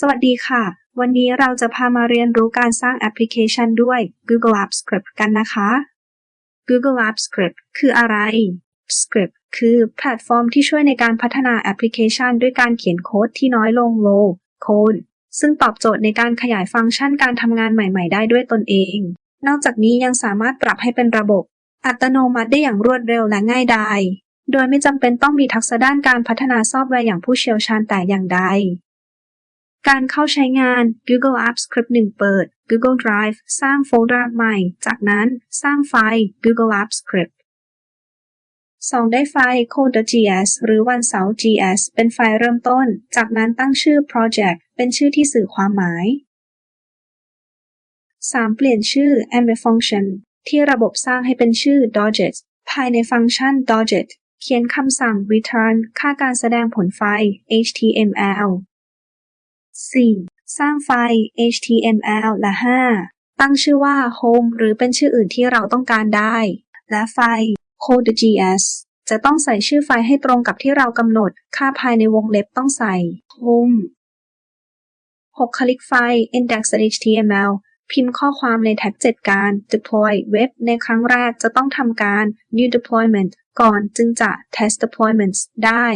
สวัสดีค่ะ วันนี้เราจะพามาเรียนรู้การสร้างแอปพลิเคชันด้วย Google Apps Script กันนะคะ Google Apps Script คืออะไร Script คือแพลตฟอร์มที่ช่วยในการพัฒนาแอปพลิเคชัน ด้วยการเขียนโค้ดที่น้อยลง low code ซึ่งตอบโจทย์ในการขยายฟังก์ชันการทำงานใหม่ๆ ได้ด้วยตนเอง นอกจากนี้ยังสามารถปรับให้เป็นระบบ อัตโนมัติได้อย่างรวดเร็วและง่ายดาย โดยไม่จำเป็นต้องมีทักษะด้านการพัฒนาซอฟต์แวร์อย่างผู้เชี่ยวชาญแต่อย่างใด การเข้าใช้งาน Google Apps Script 1เปิด Google Drive สร้างโฟลเดอร์ใหม่ จากนั้นสร้างไฟล์ Google Apps Script 2 ได้ไฟล์ code.js หรือวันเสาร์ js เป็นไฟล์เริ่มต้น จากนั้นตั้งชื่อ project เป็นชื่อที่สื่อความหมาย 3. เปลี่ยนชื่อ embed function ที่ระบบสร้างให้เป็นชื่อ dojet ภายในฟังก์ชัน dojet เขียนคำสั่ง return ค่าการแสดงผลไฟล์ html 4. สร้างไฟล์ html และ 5. ตั้งชื่อว่า home หรือเป็นชื่ออื่นที่เราต้องการได้ และไฟล์ code.js จะต้องใส่ชื่อไฟล์ให้ตรงกับที่เรากำหนด ค่าภายในวงเล็บต้องใส่ home 6. คลิกไฟล์ index.html พิมพ์ข้อความในแท็กจัดการ deploy เว็บในครั้งแรกจะต้องทำการ new deployment ก่อนจึงจะ test deployments ได้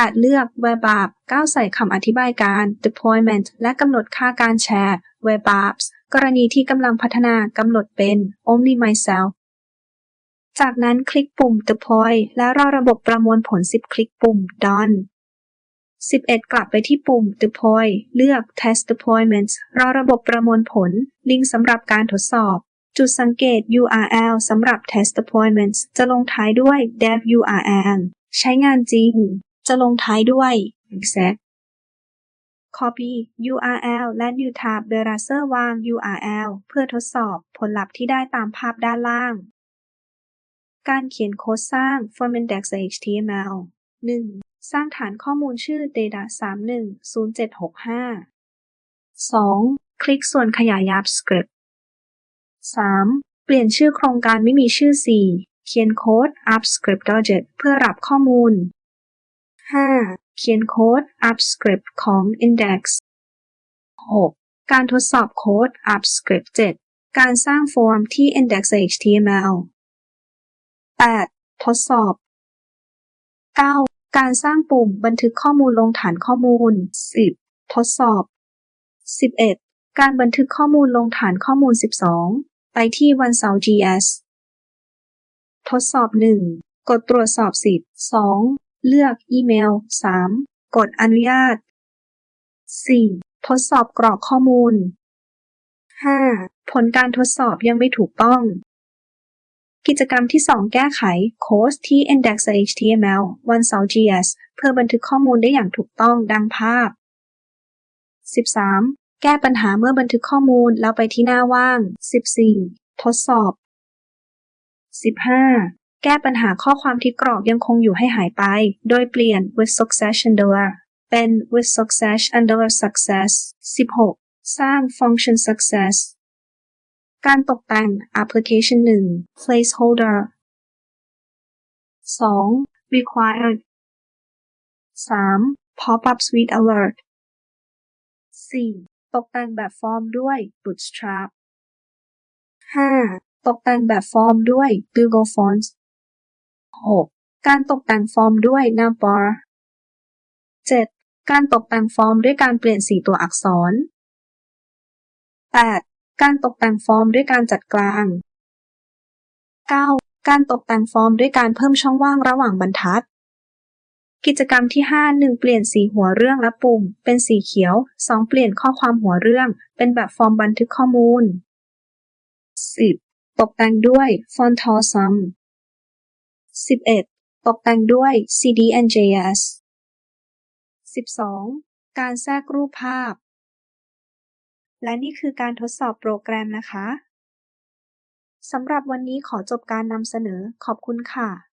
8. เลือก w e b a p 9ใส่คำอธิบายการ deployment และกำหนดค่าการแชร์ Web Apps กรณีที่กำลังพัฒนากำหนดเป็น only myself จากนั้นคลิกปุ่ม deploy และรอระบบประมวลผล 10 คลิกปุ่ม done 11 กลับไปที่ปุ่ม deploy เลือก test deployments รอระบบประมวลผล ลิงก์สำหรับการทดสอบ จุดสังเกต URL สำหรับ test deployments จะลงท้ายด้วย dev URL ใช้งานจริง จะลงท้ายด้วย exact copy URL และ new tab browser วาง URL เพื่อทดสอบผลลัพธ์ที่ได้ตามภาพด้านล่าง การเขียนโค้ดสร้าง from index.html 1. สร้างฐานข้อมูลชื่อ data 310765 2. คลิกส่วนขยายยับ script 3. เปลี่ยนชื่อโครงการไม่มีชื่อ 4 เขียนโค้ด app script dodget เพื่อรับข้อมูล 5. เขียนโค้ด app script ของ index 6. การทดสอบโค้ด app script 7. การสร้างฟอร์มที่ index.html 8. ทดสอบ 9. การสร้างปุ่มบันทึกข้อมูลลงฐานข้อมูล 10. ทดสอบ 11. การบันทึกข้อมูลลงฐานข้อมูล 12 ไปที่วันเสาร์ GS ทดสอบ 1. กดตรวจสอบสิทธิ์ 2. เลือกอีเมล 3. กดอนุญาต 4. ทดสอบกรอกข้อมูล 5. ผลการทดสอบยังไม่ถูกต้อง กิจกรรมที่ 2 แก้ไขโค้ดที่ index.html วันเสาร์ GS เพื่อบันทึกข้อมูลได้อย่างถูกต้องดังภาพ 13. แก้ปัญหาเมื่อบันทึกข้อมูลแล้วไปที่หน้าว่าง 14. ทดสอบ 15. แก้ปัญหาข้อความที่กรอบยังคงอยู่ให้หายไป โดยเปลี่ยน with success handler เป็น with success handler success 16. สร้าง function success การตกแต่ง application 1 placeholder 2. required 3. pop-up suite alert 4. ตกแต่งแบบฟอร์มด้วย bootstrap 5. ตกแต่งแบบฟอร์มด้วย Google Fonts 6. การตกแต่งฟอร์มด้วย Navbar 7. การตกแต่งฟอร์มด้วยการเปลี่ยนสีตัวอักษร 8. การตกแต่งฟอร์มด้วยการจัดกลาง 9. การตกแต่งฟอร์มด้วยการเพิ่มช่องว่างระหว่างบรรทัด กิจกรรมที่ 5 1 เปลี่ยนสีหัวเรื่องและปุ่ม เป็นสีเขียว 2 เปลี่ยนข้อความหัวเรื่อง เป็นแบบฟอร์มบันทึกข้อมูล 10. ตกแต่งด้วย Font Awesome 11. ตกแต่งด้วย CDNJS 12. การแทรกรูปภาพ และนี่คือการทดสอบโปรแกรมนะคะ สำหรับวันนี้ขอจบการนำเสนอขอบคุณค่ะ